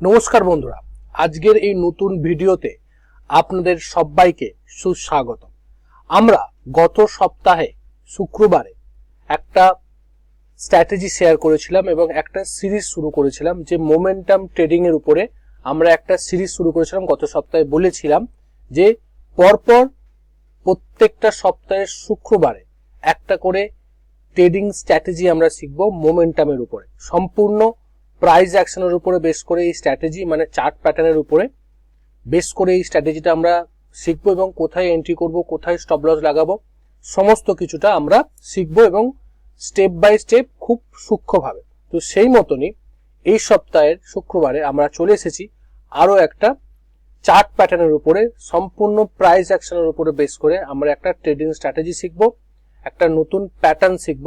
নমস্কার বন্ধুরা, আজকের এই নতুন ভিডিওতে আপনাদের সবাইকে সুস্বাগত আমরা গত সপ্তাহে, শুক্রবারে, একটা স্ট্র্যাটেজি শেয়ার করেছিলাম এবং একটা সিরিজ শুরু করেছিলাম যে মোমেন্টাম ট্রেডিং এর উপরে আমরা একটা সিরিজ শুরু করেছিলাম, গত সপ্তাহে বলেছিলাম যে পরপর প্রত্যেকটা সপ্তাহের শুক্রবারে একটা করে ট্রেডিং স্ট্র্যাটেজি আমরা শিখব মোমেন্টামের উপরে। সম্পূর্ণ প্রাইস অ্যাকশনের উপরে বেস করে এই স্ট্র্যাটেজি মানে চার্ট প্যাটার্নের উপরে বেস করে এই স্ট্র্যাটেজিটা আমরা শিখব এবং কোথায় এন্ট্রি করব, কোথায় স্টপ লস লাগাবো, সমস্ত কিছুটা আমরা শিখব এবং স্টেপ বাই স্টেপ খুব সূক্ষ্মভাবে। তো সেই মতনই এই সপ্তাহের শুক্রবারে আমরা চলে এসেছি আরও একটা চার্ট প্যাটার্নের উপরে, সম্পূর্ণ প্রাইস অ্যাকশনের উপরে বেস করে আমরা একটা ট্রেডিং স্ট্র্যাটেজি শিখব, একটা নতুন প্যাটার্ন শিখব,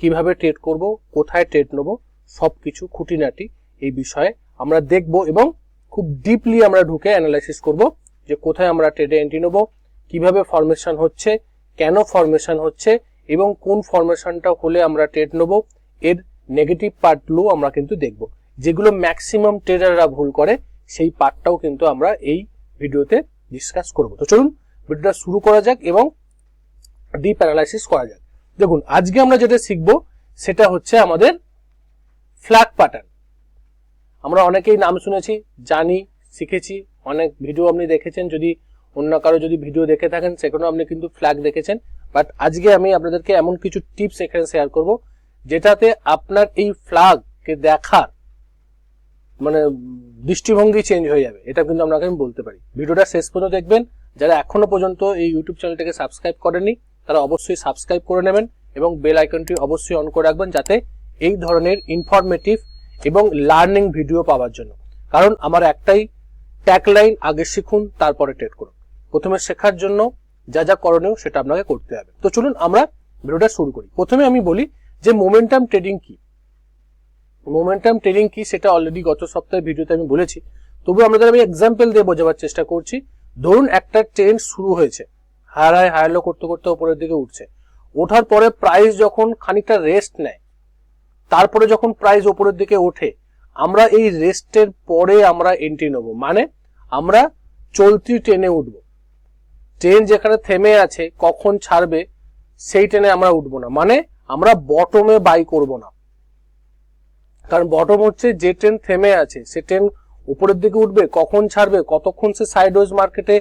কীভাবে ট্রেড করব, কোথায় ট্রেড নেব সব কিছু খুঁটিনাটি এই বিষয়ে আমরা দেখব এবং খুব ডিপলি আমরা ঢুকে অ্যানালাইসিস করব যে কোথায় আমরা ট্রেডে এন্ট্রি নেব, কীভাবে ফরমেশন হচ্ছে, কেন ফরমেশন হচ্ছে এবং কোন ফরমেশনটা হলে আমরা ট্রেড নেব, এর নেগেটিভ পার্টগুলো আমরা কিন্তু দেখব। যেগুলো ম্যাক্সিমাম ট্রেডাররা ভুল করে, সেই পার্টটাও কিন্তু আমরা এই ভিডিওতে ডিসকাস করব। তো চলুন, ভিডিওটা শুরু করা যাক এবং ডিপ অ্যানালাইসিস করা যাক। দেখুন, আজকে আমরা যেটা শিখব, সেটা হচ্ছে আমাদের ফ্ল্যাগ প্যাটার্ন আমরা অনেকেই নাম শুনেছি, জানি, শিখেছি, অনেক ভিডিও আপনি দেখেছেন, যদি অন্য কারও যদি ভিডিও দেখে থাকেন, সেখানেও আপনি কিন্তু ফ্ল্যাগ দেখেছেন। বাট আজকে আমি আপনাদেরকে এমন কিছু টিপস এখানে শেয়ার করব, যেটাতে আপনার এই ফ্ল্যাগকে দেখার মানে দৃষ্টিভঙ্গি চেঞ্জ হয়ে যাবে। এটা কিন্তু আপনাকে আমি বলতে পারি। ভিডিওটা শেষ পর্যন্ত দেখবেন। যারা এখনও পর্যন্ত এই ইউটিউব চ্যানেলটাকে সাবস্ক্রাইব করেননি, তারা অবশ্যই সাবস্ক্রাইব করে নেবেন এবং বেল আইকনটি অবশ্যই অন করে রাখবেন, যাতে এই ধরনের ইনফরমেটিভ এবং লার্নিং ভিডিও পাওয়ার জন্য। কারণ আমার একটাই ট্যাগলাইন আগে শিখুন, তারপরে ট্রেড করুন। প্রথমে শেখার জন্য যা যা করণীয় সেটা আপনাকে করতে হবে। তো চলুন আমরা ভিডিওটা শুরু করি। প্রথমে আমি বলি যে মোমেন্টাম ট্রেডিং কি? মোমেন্টাম ট্রেডিং কি সেটা অলরেডি গত সপ্তাহে ভিডিওতে আমি বলেছি। তবু আমাদের আমি এক্সাম্পল দিয়ে বোঝাবার চেষ্টা করছি। ধরুন একটা ট্রেন্ড শুরু হয়েছে। হায়ার হাই হায়ার লো করতে করতে উপরের দিকে উঠছে। ওঠার পরে প্রাইস যখন খানিকটা রেস্ট নেয় তারপরে যখন প্রাইস ওপরের দিকে ওঠে, আমরা এই রেস্টের পরে আমরা এন্ট্রি নেব। মানে আমরা চলতি ট্রেনে উঠব। ট্রেন যেখানে থেমে আছে, কখন ছাড়বে, সেই ট্রেনে আমরা উঠবো না। মানে আমরা বটমে বাই করব না। কারণ বটম হচ্ছে যে ট্রেন থেমে আছে, সে ট্রেন উপরের দিকে উঠবে, কখন ছাড়বে, কতক্ষণ সে সাইডওয়েজ মার্কেটে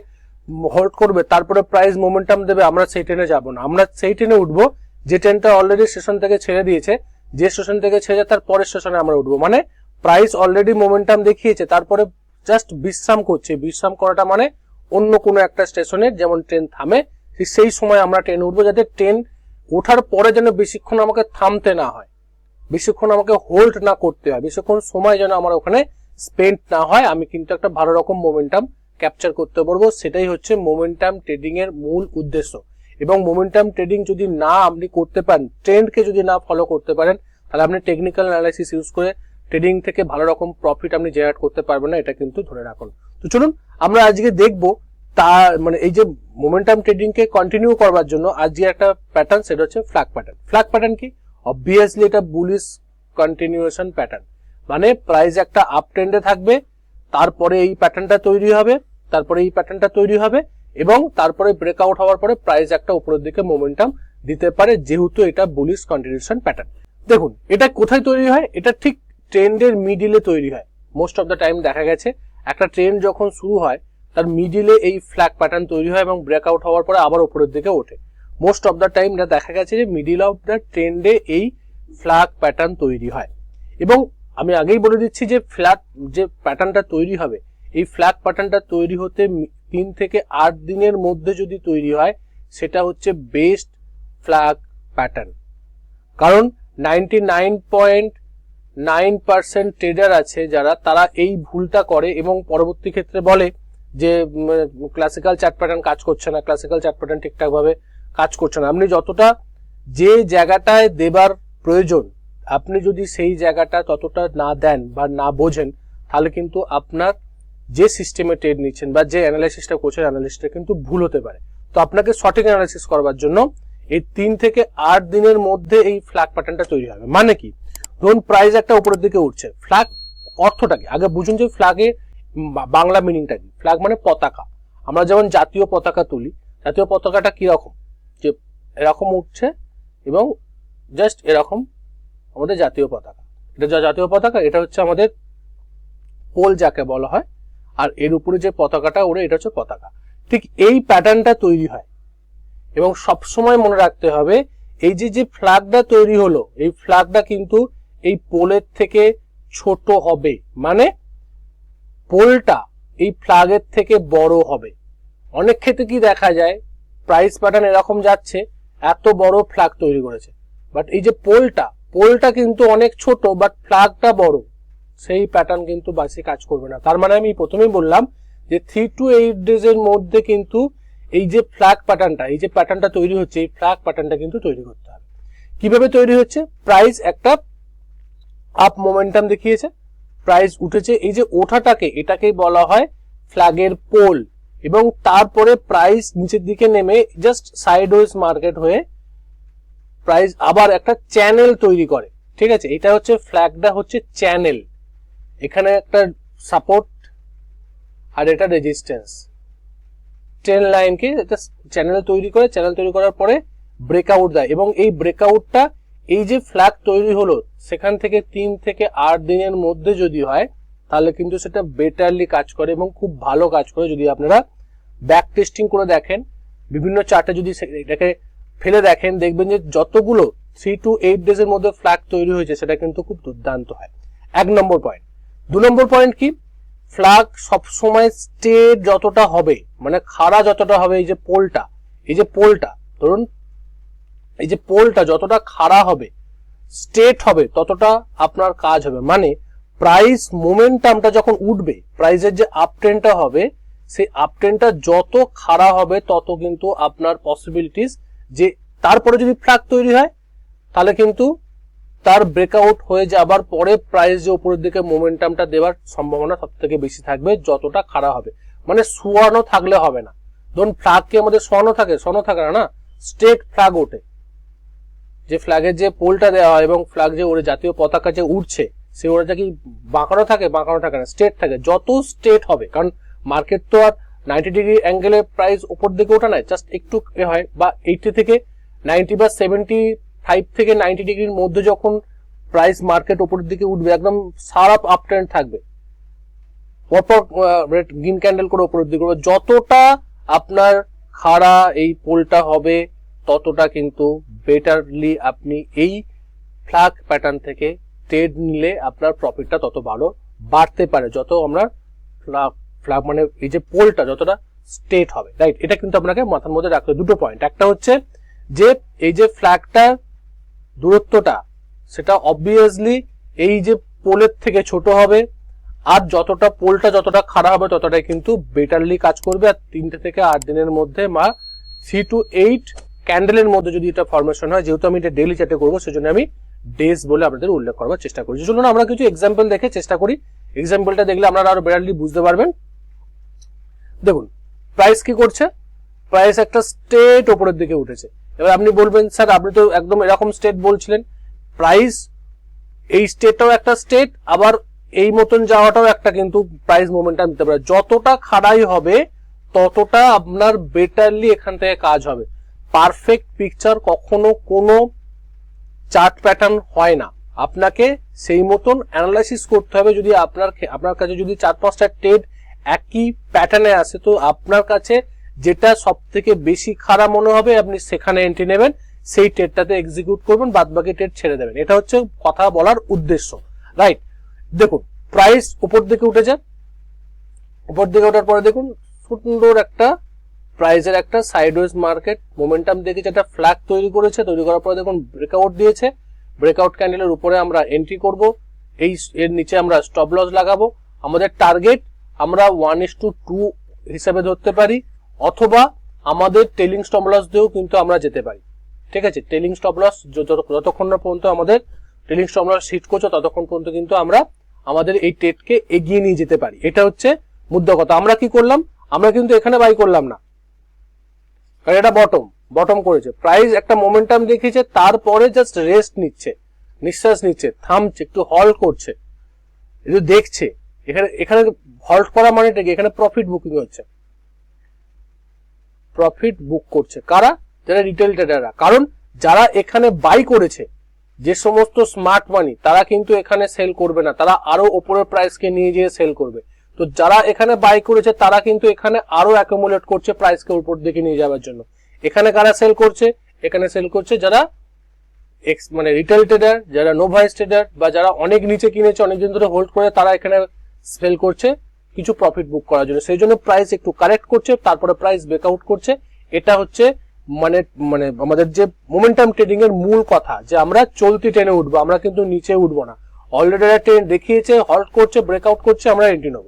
হোল্ড করবে, তারপরে প্রাইস মোমেন্টাম দেবে, আমরা সেই ট্রেনে যাব না। আমরা সেই ট্রেনে উঠবো, যে ট্রেনটা অলরেডি স্টেশন থেকে ছেড়ে দিয়েছে যে স্টেশন থেকে ছেড়ে যায়, তার পরের স্টেশনে আমরা উঠবো। মানে প্রাইস অলরেডি মোমেন্টাম দেখিয়েছে, তারপরে জাস্ট বিশ্রাম করছে। বিশ্রাম করাটা মানে অন্য কোনো একটা স্টেশনের যেমন ট্রেন থামে সেই সময় আমরা ট্রেন উঠবো যাতে ট্রেন ওঠার পরে যেন বেশিক্ষণ আমাকে থামতে না হয়। বেশিক্ষণ আমাকে হোল্ড না করতে হয়। বেশিক্ষণ সময় যেন আমার ওখানে স্পেন্ড না হয়। আমি কিন্তু একটা ভালো রকম মোমেন্টাম ক্যাপচার করতে পারব। সেটাই হচ্ছে মোমেন্টাম ট্রেডিং এর মূল উদ্দেশ্য। এবং মোমেন্টাম ট্রেডিং যদি না আপনি করতে পারেন ট্রেন্ডকে যদি না ফলো করতে পারেন, তাহলে আপনি টেকনিক্যাল অ্যানালাইসিস ইউজ করে ট্রেডিং থেকে ভালো রকম প্রফিট আপনি জেনারেট করতে পারবেন না, এটা কিন্তু ধরে রাখুন। তো চলুন, আমরা আজকে দেখব তা মানে এই যে মোমেন্টাম ট্রেডিং কে কন্টিনিউ করবার জন্য আজকে একটা প্যাটার্ন সেটা হচ্ছে ফ্ল্যাগ প্যাটার্ন ফ্ল্যাগ প্যাটার্ন কি? অবভিয়াসলি এটা বুলিশ কন্টিনিউয়েশন প্যাটার্ন মানে প্রাইস একটা আপ ট্রেন্ডে থাকবে, তারপরে এই প্যাটার্নটা তৈরি হবে, তারপরে এই প্যাটার্নটা তৈরি হবে এবং তারপরে ব্রেকআউট হওয়ার পরে প্রাইস একটা উপরের দিকে মোমেন্টাম দিতে পারে, যেহেতু এটা বুলিশ কন্টিনিউশন প্যাটার্ন দেখুন, এটা কোথায় তৈরি হয়? এটা ঠিক ট্রেন্ডের মিডিলে তৈরি হয়। মোস্ট অফ দ্য টাইম দেখা গেছে, একটা ট্রেন্ড যখন শুরু হয়, তার মিডিলে এই ফ্ল্যাগ প্যাটার্ন তৈরি হয় এবং ব্রেকআউট হওয়ার পরে আবার উপরের দিকে ওঠে। মোস্ট অফ দ্য টাইম এটা দেখা গেছে যে মিডিল অফ দ্য ট্রেন্ডে এই ফ্ল্যাগ প্যাটার্ন তৈরি হয়। এবং আমি আগেই বলে দিচ্ছি যে ফ্ল্যাগ যে প্যাটার্নটা তৈরি হবে, এই ফ্ল্যাগ প্যাটার্নটা তৈরি হতে তিন থেকে আট দিনের মধ্যে যদি তৈরি হয়, সেটা হচ্ছে বেস্ট ফ্ল্যাগ প্যাটার্ন কারণ ninety nine point nine percent trader আছে যারা, তারা এই ভুলটা করে এবং পরবর্তী ক্ষেত্রে বলে যে ক্লাসিক্যাল চার্ট প্যাটার্ন কাজ করছে না ক্লাসিক্যাল চার্ট প্যাটার্ন ঠিকঠাকভাবে কাজ করছে না। আপনি যতটা যে জায়গাটায় দেবার প্রয়োজন, আপনি যদি সেই জায়গাটা ততটা না দেন বা না বোঝেন, তাহলে কিন্তু আপনার যে সিস্টেমে ট্রেড নিচ্ছেন বা যে অ্যানালাইসিসটা করছেন অ্যানালিসিসটা কিন্তু ভুল হতে পারে। তো আপনাকে সঠিক অ্যানালাইসিস করবার জন্য এই তিন থেকে আট দিনের মধ্যে এই ফ্ল্যাগ প্যাটার্নটা তৈরি হবে। মানে কি? ধরুন প্রাইস একটা উপরের দিকে উঠছে। ফ্ল্যাগ অর্থটা কি? আগে বুঝুন যে ফ্ল্যাগের বাংলা মিনিংটা কি? ফ্ল্যাগ মানে পতাকা। আমরা যেমন জাতীয় পতাকা তুলি, জাতীয় পতাকাটা কীরকম? যে এরকম উঠছে এবং জাস্ট এরকম আমাদের জাতীয় পতাকা। এটা জাতীয় পতাকা, এটা হচ্ছে আমাদের পোল যাকে বলা হয় আর এর উপরে যে পতাকাটা ওড়ে এটা হচ্ছে পতাকা। ঠিক এই প্যাটার্নটা তৈরি হয়। এবং সব সময় মনে রাখতে হবে, এই যে যে ফ্ল্যাগটা তৈরি হলো, এই ফ্ল্যাগটা কিন্তু এই পোলের থেকে ছোট হবে। মানে পোলটা এই ফ্ল্যাগের থেকে বড় হবে। অনেক ক্ষেত্রে কি দেখা যায় প্রাইস প্যাটার্ন এরকম যাচ্ছে, এত বড় ফ্ল্যাগ তৈরি করেছে। বাট এই যে পোলটা পোলটা কিন্তু অনেক ছোট বাট ফ্ল্যাগটা বড়। সেই প্যাটার্ন কিন্তু বাসে কাজ করবে না। তার মানে আমি প্রথমেই বললাম যে থ্রি টু এইট ডেজ এর মধ্যে কিন্তু এই যে ফ্ল্যাগ প্যাটার্নটা এই যে প্যাটার্নটা তৈরি হচ্ছে, এই ফ্ল্যাগ প্যাটার্নটা কিন্তু তৈরি করতে হবে। কীভাবে তৈরি হচ্ছে? প্রাইস একটা আপ মোমেন্টাম দেখিয়েছে। প্রাইস উঠেছে, এই যে ওঠাটাকে এটাকেই বলা হয় ফ্ল্যাগের পোল এবং তারপরে প্রাইস নিচের দিকে নেমে জাস্ট সাইড ওয়েজ মার্কেট হয়ে প্রাইস আবার একটা চ্যানেল তৈরি করে। ঠিক আছে? এটা হচ্ছে ফ্ল্যাগটা হচ্ছে চ্যানেল এখানে একটা সাপোর্ট আর এটা রেজিস্ট্যান্স ট্রেন লাইনকে এটা চ্যানেল তৈরি করে চ্যানেল তৈরি করার পরে ব্রেকআউট দেয় এবং এই ব্রেকআউটটা এই যে ফ্ল্যাগ তৈরি হলো, সেখান থেকে তিন থেকে আট দিনের মধ্যে যদি হয়, তাহলে কিন্তু সেটা বেটারলি কাজ করে এবং খুব ভালো কাজ করে যদি আপনারা ব্যাক টেস্টিং করে দেখেন। বিভিন্ন চার্টে যদি এটাকে ফেলে দেখেন, দেখবেন যে যতগুলো থ্রি টু এইট ডেজ এর মধ্যে ফ্ল্যাগ তৈরি হয়েছে, সেটা কিন্তু খুব দুর্দান্ত হয়। এক নম্বর পয়েন্ট দু নম্বর পয়েন্ট কি? ফ্ল্যাগ সবসময় স্টেট যতটা হবে মানে খাড়া যতটা হবে, এই যে পোলটা, এই যে পোলটা, ধরুন, এই যে পোলটা যতটা খাড়া হবে স্টেট হবে, ততটা আপনার কাজ হবে। মানে প্রাইস মোমেন্টামটা যখন উঠবে প্রাইসের যে আপ ট্রেনটা হবে, সেই আপ ট্রেনটা যত খাড়া হবে, তত কিন্তু আপনার পসিবিলিটিস যে, তারপরে যদি ফ্ল্যাগ তৈরি হয়, তাহলে কিন্তু তার ব্রেকআউট হয়ে যাবার পরে প্রাইস যে উপরের দিকে মোমেন্টামটা দেওয়ার সম্ভাবনা সব থেকে বেশি থাকবে, যতটা খারাপ হবে। মানে শোয়ানো থাকলে হবে না। ধরুন ফ্ল্যাগ কি আমাদের শোয়ানো থাকে? শোয়ানো থাকে না না? স্টেট ফ্ল্যাগ ওঠে। যে ফ্ল্যাগের যে পোলটা দেওয়া হয় এবং ফ্ল্যাগ যে ওরে জাতীয় পতাকা যে উঠছে সে ওটা কি বাঁকানো থাকে? বাঁকানো থাকে না স্টেট থাকে। যত স্টেট হবে, কারণ মার্কেট তো আর নাইনটি ডিগ্রি অ্যাঙ্গেলে প্রাইস উপর দিকে ওঠা নাই জাস্ট একটু এ হয়, বা এইটি থেকে নাইনটি বা সেভেন্টি ফাইভ থেকে নাইনটি ডিগ্রির মধ্যে যখন প্রাইস মার্কেট ওপরের দিকে উঠবে, একদম সারাপ আপ ট্রেন্ড থাকবে। পরপর গ্রিন ক্যান্ডেল করে ওপরের দিকে যতটা আপনার খাড়া এই পোলটা হবে, ততটা কিন্তু বেটারলি আপনি এই ফ্ল্যাগ প্যাটার্ন থেকে ট্রেড নিলে আপনার প্রফিটটা তত ভালো বাড়তে পারে। যত আমরা ফ্ল্যাগ মানে এই যে পোলটা, যতটা স্টেট হবে। রাইট এটা কিন্তু আপনাকে মাথার মধ্যে রাখতে দুটো পয়েন্ট একটা হচ্ছে যে, এই যে ফ্ল্যাগটার দূরত্বটা, সেটা অবভিয়াসলি এই যে পোলের থেকে ছোট হবে, আর যতটা পোলটা যতটা খারাপ হবে, ততটাই কিন্তু বেটারলি কাজ করবে। আর তিনটে থেকে আট দিনের মধ্যে বা থ্রি টু এইট ক্যান্ডেলের মধ্যে যদি এটা ফরমেশন হয়, যেহেতু আমি এটা ডেলি চ্যাটে করব, সেজন্য আমি ডেজ বলে আপনাদের উল্লেখ করবার চেষ্টা করি। চলুন আমরা কিছু এক্সাম্পল দেখে চেষ্টা করি। এক্সাম্পলটা দেখলে আপনারা আরও বেটারলি বুঝতে পারবেন। দেখুন প্রাইস কি করছে? প্রাইস একটা স্টেট ওপরের দিকে উঠেছে। এবার আপনি বলবেন, স্যার, আপনি তো একদম এরকম স্টেট বলছিলেন। প্রাইস এই স্টেটটাও একটা স্টেট আবার এই মতন যাওয়াটাও একটা কিন্তু প্রাইস মোমেন্টাম দিতে পারে। যতটা খাড়াই হবে, ততটা আপনার বেটারলি এখান থেকে কাজ হবে। পারফেক্ট পিকচার কখনো কোনো চার্ট প্যাটার্ন হয় না। আপনাকে সেই মতন অ্যানালাইসিস করতে হবে যদি আপনার আপনার কাছে যদি চার পাঁচটা ট্রেড একই প্যাটার্নে আসে, তো আপনার কাছে যেটা সব থেকে বেশি খারাপ মনে হবে, আপনি সেখানে এন্ট্রি নেবেন, সেই ট্রেডটাতে এক্সিকিউট করবেন বাদ বাকি ট্রেড ছেড়ে দেবেন। এটা হচ্ছে কথা বলার উদ্দেশ্য রাইট দেখুন প্রাইস উপর দিকে উঠে যান উপর দিকে ওঠার পরে দেখুন, সুন্দর একটা প্রাইসের একটা সাইডওয়েজ মার্কেট মোমেন্টাম দেখে একটা ফ্ল্যাগ তৈরি করেছে। তৈরি করার পরে দেখুন ব্রেকআউট দিয়েছে। ব্রেকআউট ক্যান্ডেলের উপরে আমরা এন্ট্রি করব। এই এর নিচে আমরা স্টপ লস লাগাবো। আমাদের টার্গেট আমরা ওয়ান ইস টু টু হিসাবে ধরতে পারি। অথবা আমাদের টেলিং স্টপ লস দিয়েও কিন্তু আমরা যেতে পারি। ঠিক আছে? টেলিং স্টপ লস যতক্ষণ না পর্যন্ত আমাদের টেলিং স্টপ লস হিট করছে, ততক্ষণ পর্যন্ত কিন্তু আমরা আমাদের এই ট্রেডকে এগিয়ে নিয়ে যেতে পারি। এটা হচ্ছে মুদ্রা কথা। আমরা কি করলাম? আমরা কিন্তু এখানে বাই করলাম না। কারণ এটা বটম বটম করেছে। প্রাইস একটা মোমেন্টাম দেখিয়েছে, তারপরে জাস্ট রেস্ট নিচ্ছে। নিঃশ্বাস নিচ্ছে, থামছে, একটু হল করছে। দেখছে। এখানে এখানে হল্ট করা মানেটা কি? এখানে প্রফিট বুকিং হচ্ছে। প্রফিট বুক করছে। কারা? যারা রিটেল ট্রেডাররা কারণ যারা এখানে বাই করেছে, যে সমস্ত স্মার্ট মানি তারা কিন্তু এখানে সেল করবে না। তারা আরও ওপরের প্রাইসকে নিয়ে গিয়ে সেল করবে। তো যারা এখানে বাই করেছে, তারা কিন্তু এখানে আরও অ্যাকোমোলেট করছে প্রাইসকে উপর দিকে নিয়ে যাওয়ার জন্য। এখানে কারা সেল করছে? এখানে সেল করছে যারা এক্স মানে রিটেল ট্রেডার যারা নোভাইস ট্রেডার বা যারা অনেক নিচে কিনেছে, অনেকদিন ধরে হোল্ড করে, তারা এখানে সেল করছে। কিছু প্রফিট বুক করার জন্য। সেই জন্য প্রাইস একটু কারেক্ট করছে, তারপরে প্রাইস ব্রেকআউট করছে। এটা হচ্ছে মানে মানে আমাদের যে মোমেন্টাম ট্রেডিং এর মূল কথা, যে আমরা চলতি ট্রেনে উঠবো, আমরা কিন্তু নিচে উঠবো না। অলরেডি একটা ট্রেন দেখিয়েছে হল্ট করছে ব্রেকআউট করছে, আমরা এন্ট্রি নেব।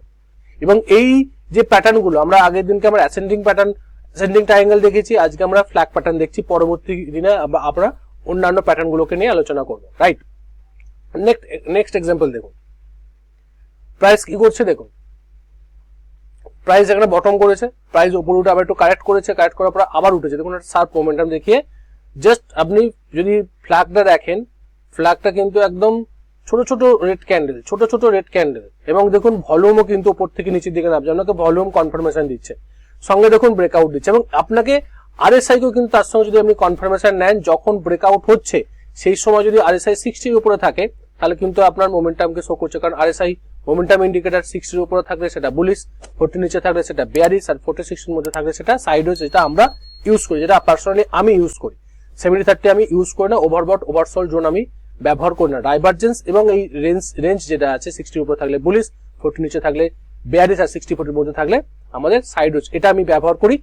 এবং এই যে প্যাটার্নগুলো, আমরা আগের দিনকে আমরা অ্যাসেন্ডিং প্যাটার্ন অ্যাসেন্ডিং ট্রায়াঙ্গেল দেখেছি, আজকে আমরা ফ্ল্যাগ প্যাটার্ন দেখছি, পরবর্তী দিনে আমরা অন্যান্য প্যাটার্ন গুলোকে নিয়ে আলোচনা করব রাইট নেক্সট নেক্সট এক্সাম্পল দেখুন। প্রাইস কি করছে দেখুন? প্রাইস এখানে বটম করেছে প্রাইস উপরে উঠে আবার একটু কারেক্ট করেছে কারেক্ট করার পর আবার উঠেছে। দেখুন একটা শার্প মোমেন্টাম দেখিয়ে জাস্ট আপনি যদি ফ্ল্যাগটা দেখেন ফ্ল্যাগটা কিন্তু একদম ছোট ছোট রেড ক্যান্ডেল ছোট ছোট রেড ক্যান্ডেল এবং দেখুন ভলিউমও কিন্তু উপর থেকে নিচের দিকে নামছে, আপনাকে ভলিউম কনফার্মেশন দিচ্ছে। সঙ্গে দেখুন ব্রেকআউট দিচ্ছে এবং আপনাকে আরএসআই কেও কিন্তু তার সঙ্গে যদি আপনি কনফার্মেশন নেন, যখন ব্রেকআউট হচ্ছে, সেই সময় যদি আরএসআই সিক্সটির উপরে থাকে, তাহলে কিন্তু আপনার মোমেন্টামকে শো করছে। কারণ আরএসআই মোমেন্টাম ইন্ডিকেটার সিক্সটির উপরে থাকলে সেটা বুলিশ ফোর্টি নিচে থাকলে সেটা বেয়ারিস আর ফোর্টি সিক্সটির মধ্যে থাকলে সেটা সাইডওয়েজ যেটা আমরা ইউজ করি, যেটা পার্সোনালি আমি ইউজ করি। সেভেন্টি থার্টি আমি ইউজ করি না ওভারবট ওভারসল জোন আমি ব্যবহার করি না। ডাইভারজেন্স এবং এই রেঞ্জ রেঞ্জ যেটা আছে সিক্সটির উপরে থাকলে বুলিশ ফোর্টি নিচে থাকলে বেয়ারিস আর সিক্সটি ফোর্টির মধ্যে থাকলে আমাদের সাইড ওয়েজ এটা আমি ব্যবহার করি।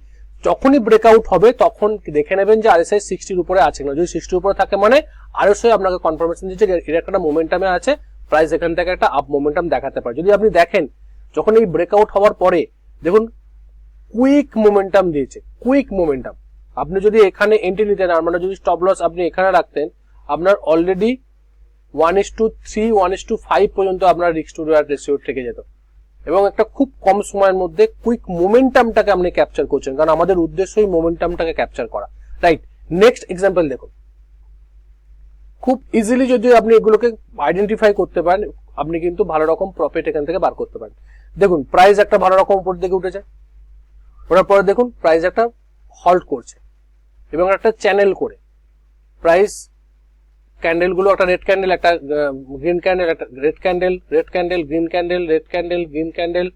যখনই ব্রেকআউট হবে, তখন দেখে নেবেন যে আরএসআই সিক্সটির উপরে আছে না যদি সিক্সটির উপরে থাকে মানে আরএসআই আপনাকে কনফার্মেশন দিচ্ছে এর একটা মোমেন্টামে আছে। প্রাইস এখান থেকে একটা আপ মোমেন্টাম দেখাতে পারে। যদি আপনি দেখেন, যখন এই ব্রেকআউট হওয়ার পরে, দেখুন কুইক মোমেন্টাম দিয়েছে কুইক মোমেন্টাম আপনি যদি এখানে এন্ট্রি নিতেন আর মানে যদি স্টপ লস আপনি এখানে রাখতেন, আপনার already one is to three one is to five পর্যন্ত আপনার রিক্স টু রেশিও থেকে যেত। এবং একটা খুব কম সময়ের মধ্যে কুইক মোমেন্টামটাকে আপনি ক্যাপচার করছেন, কারণ আমাদের উদ্দেশ্যই মোমেন্টামটাকে ক্যাপচার করা। রাইট নেক্সট এক্সাম্পল দেখুন। খুব ইজিলি যদি আপনি এগুলোকে আইডেন্টিফাই করতে পারেন, আপনি কিন্তু ভালো রকম প্রফিট এখান থেকে বার করতে পারেন। দেখুন প্রাইস একটা ভালো রকম উপর দিকে উঠেছে। ওটার পরে দেখুন প্রাইস একটা হল্ট করছে। এবং একটা চ্যানেল করে। প্রাইস ক্যান্ডেলগুলো একটা রেড ক্যান্ডেল একটা গ্রিন ক্যান্ডেল একটা red candle red candle green candle red candle green candle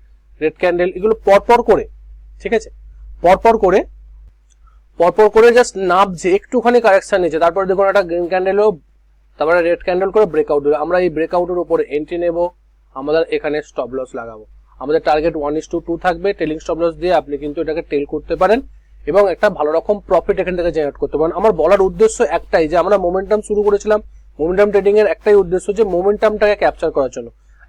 red candle এগুলো পরপর করে। ঠিক আছে? পরপর করে পরপর করে জাস্ট নাবছে, একটুখানি কারেকশন নিচ্ছে। তারপরে দেখুন একটা গ্রিন ক্যান্ডেলও তারপরে রেড ক্যান্ডেল করে ব্রেকআউট দেবে আমরা এই ব্রেকআউটের উপরে এন্ট্রি নেব। আমাদের এখানে স্টপ লস লাগাবো। আমাদের target one is to two থাকবে। টেলিং স্টপ লস দিয়ে আপনি কিন্তু এটাকে টেল করতে পারেন এবং একটা ভালো রকম প্রফিট এখান থেকে জেনারেট করতে পারেন। আমার বলার উদ্দেশ্য একটাই যে আমরা মোমেন্টাম শুরু করেছিলাম। মোমেন্টাম ট্রেডিং এর একটাই উদ্দেশ্য যে মোমেন্টামটাকে ক্যাপচার করার জন্য।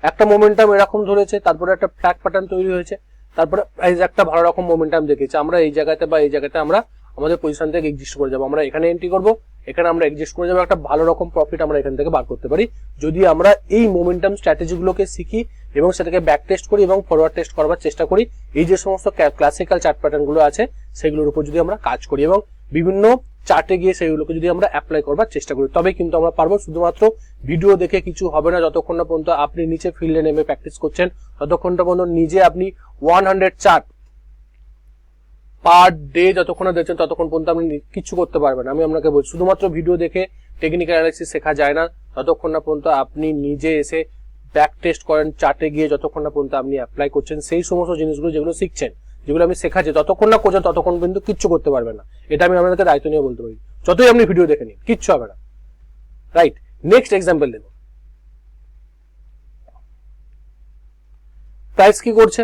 একটা মোমেন্টাম এরকম ধরেছে, তারপরে একটা ফ্ল্যাট প্যাটার্ন তৈরি হয়েছে, তারপরে প্রাইস একটা ভালো রকম মোমেন্টাম দেখেছে আমরা এই জায়গাতে বা এই জায়গাতে আমরা আমাদের পজিশন থেকে এক্সিস্ট করে যাব। আমরা এখানে এন্ট্রি করব, এখানে আমরা এক্সিস্ট করে যাব, একটা ভালো রকম প্রফিট আমরা এখান থেকে বার করতে পারি। যদি আমরা এই মোমেন্টাম স্ট্র্যাটেজিগুলোকে শিখি এবং সেটাকে ব্যাক টেস্ট করি এবং ফরওয়ার্ড টেস্ট করবার চেষ্টা করি, এই যে সমস্ত ক্লাসিক্যাল চার্ট প্যাটার্নগুলো আছে, সেগুলোর উপর যদি আমরা কাজ করি এবং বিভিন্ন চার্টে গিয়ে সেগুলোকে যদি আমরা অ্যাপ্লাই করবার চেষ্টা করি তবে কিন্তু আমরা পারব। শুধুমাত্র ভিডিও দেখে কিছু হবে না, যতক্ষণ না পর্যন্ত আপনি নিচে ফিল্ডে নেমে প্র্যাকটিস করছেন, ততক্ষণ না পর্যন্ত নিজে আপনি one hundred chart per day যতক্ষণ দেখছেন ততক্ষণ পর্যন্ত আপনি কিচ্ছু করতে পারবেন আমি আপনাকে বলছি, শুধুমাত্র ভিডিও দেখে টেকনিক্যাল অ্যানালাইসিস শেখা যায় না। ততক্ষণ না পর্যন্ত আপনি নিজে এসে ব্যাক টেস্ট করেন চার্টে গিয়ে যতক্ষণ না পর্যন্ত আপনি অ্যাপ্লাই করছেন, সেই সমস্ত জিনিসগুলো যেগুলো শিখছেন, যেগুলো আমি শেখাচ্ছি, ততক্ষণ না করছেন ততক্ষণ কিন্তু কিচ্ছু করতে পারবেন না। এটা আমি আপনাকে দায়িত্ব নিয়ে বলতে পারি। যতই আপনি ভিডিও দেখে নিন, কিচ্ছু হবে না। রাইট নেক্সট এক্সাম্পল দেখুন। প্রাইস কি করছে?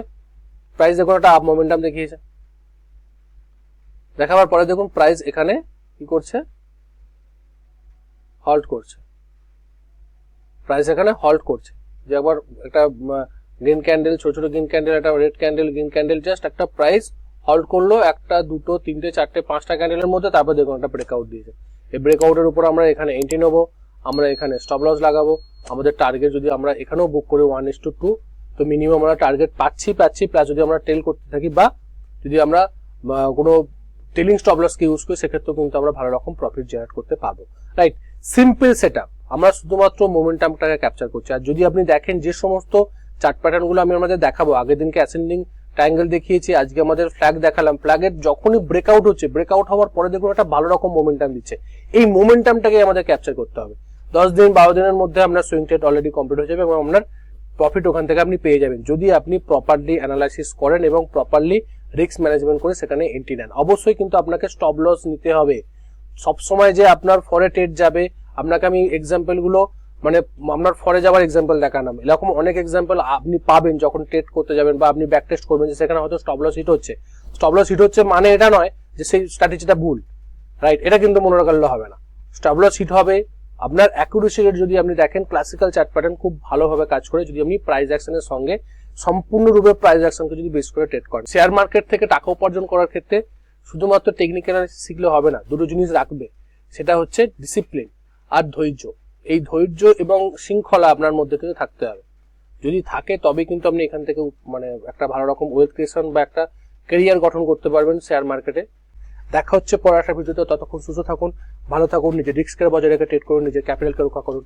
প্রাইস দেখুন, একটা আপ মোমেন্টাম দেখিয়েছে। দেখাবার পরে দেখুন প্রাইস এখানে কি করছে? হল্ট করছে। প্রাইস এখানে হল্ট করছে। যে একবার একটা গ্রিন ক্যান্ডেল ছোট ছোট গ্রিন ক্যান্ডেল একটা red candle green candle just একটা প্রাইস হল্ট করল একটা, দুটো, তিনটে, চারটে, পাঁচটা ক্যান্ডেলের মধ্যে, তারপর দেখুন একটা ব্রেকআউট দিয়েছে। এই ব্রেকআউটের উপর আমরা এখানে এন্ট্রি নেব, আমরা এখানে স্টপ লস লাগাবো। আমাদের টার্গেট যদি আমরা এখানেও বুক করি one is to two two minimum আমরা টার্গেট পাচ্ছি পাচ্ছি প্লাস যদি আমরা টেল করতে থাকি বা যদি আমরা কোনো টেলিং স্টপ লসকে ইউজ করি, সেক্ষেত্রেও কিন্তু আমরা ভালো রকম প্রফিট জেনারেট করতে পারব। রাইট সিম্পল সেট আমরা শুধুমাত্র মোমেন্টামটাকে ক্যাপচার করছি। আর যদি আপনি দেখেন যে সমস্ত চার্ট প্যাটার্নগুলো আমি আমাদের দেখাবো, আগের দিনকে অ্যাসেন্ডিং ট্রায়াঙ্গেল দেখিয়েছি, আজকে আমাদের ফ্ল্যাগ দেখালাম। ফ্ল্যাগের যখনই ব্রেকআউট হচ্ছে ব্রেকআউট হওয়ার পরে দেখুন একটা ভালো রকম মোমেন্টাম দিচ্ছে। এই মোমেন্টামটাকে আমাদের ক্যাপচার করতে হবে। দশ দিন, বারো দিনের মধ্যে আপনার সুইং ট্রেড অলরেডি কমপ্লিট হয়ে যাবে এবং আপনার প্রফিট ওখান থেকে আপনি পেয়ে যাবেন। যদি আপনি প্রপারলি অ্যানালাইসিস করেন এবং প্রপারলি রিস্ক ম্যানেজমেন্ট করে সেখানে এন্ট্রি নেন। অবশ্যই কিন্তু আপনাকে স্টপ লস নিতে হবে। সবসময় যে আপনার ফরে ট্রেড যাবে, আপনাকে আমি এক্সাম্পলগুলো মানে আপনার ফরে যাওয়ার এক্সাম্পল দেখালাম এরকম অনেক এক্সাম্পল আপনি পাবেন যখন ট্রেড করতে যাবেন বা আপনি ব্যাক টেস্ট করবেন যে সেখানে হয়তো স্টপ লস হিট হচ্ছে। স্টপ লস হিট হচ্ছে মানে এটা নয় যে সেই স্ট্র্যাটেজিটা ভুল। রাইট এটা কিন্তু মনে রাখলে হবে না। স্টপ লস হিট হবে। আপনার অ্যাকুরেসি রেট যদি আপনি দেখেন ক্লাসিক্যাল চার্ট প্যাটার্ন খুব ভালোভাবে কাজ করে যদি আপনি প্রাইস অ্যাকশনের সঙ্গে সম্পূর্ণরূপে প্রাইস অ্যাকশনকে যদি বেস করে ট্রেড করেন। শেয়ার মার্কেট থেকে টাকা উপার্জন করার ক্ষেত্রে শুধুমাত্র টেকনিক্যাল শিখলে হবে না, দুটো জিনিস রাখবে। সেটা হচ্ছে ডিসিপ্লিন আর ধৈর্য। এই ধৈর্য এবং শৃঙ্খলা আপনার মধ্যে কিন্তু থাকতে হবে। যদি থাকে তবে কিন্তু আপনি এখান থেকে মানে একটা ভালো রকম ওয়েলথ ক্রিয়েশন বা একটা কেরিয়ার গঠন করতে পারবেন শেয়ার মার্কেটে দেখা হচ্ছে পড়াশোনার ভিডিওতে ততক্ষণ সুস্থ থাকুন, ভালো থাকুন, নিজের রিস্কের বজায় রেখে ট্রেড করুন, নিজের ক্যাপিটালকে রক্ষা করুন।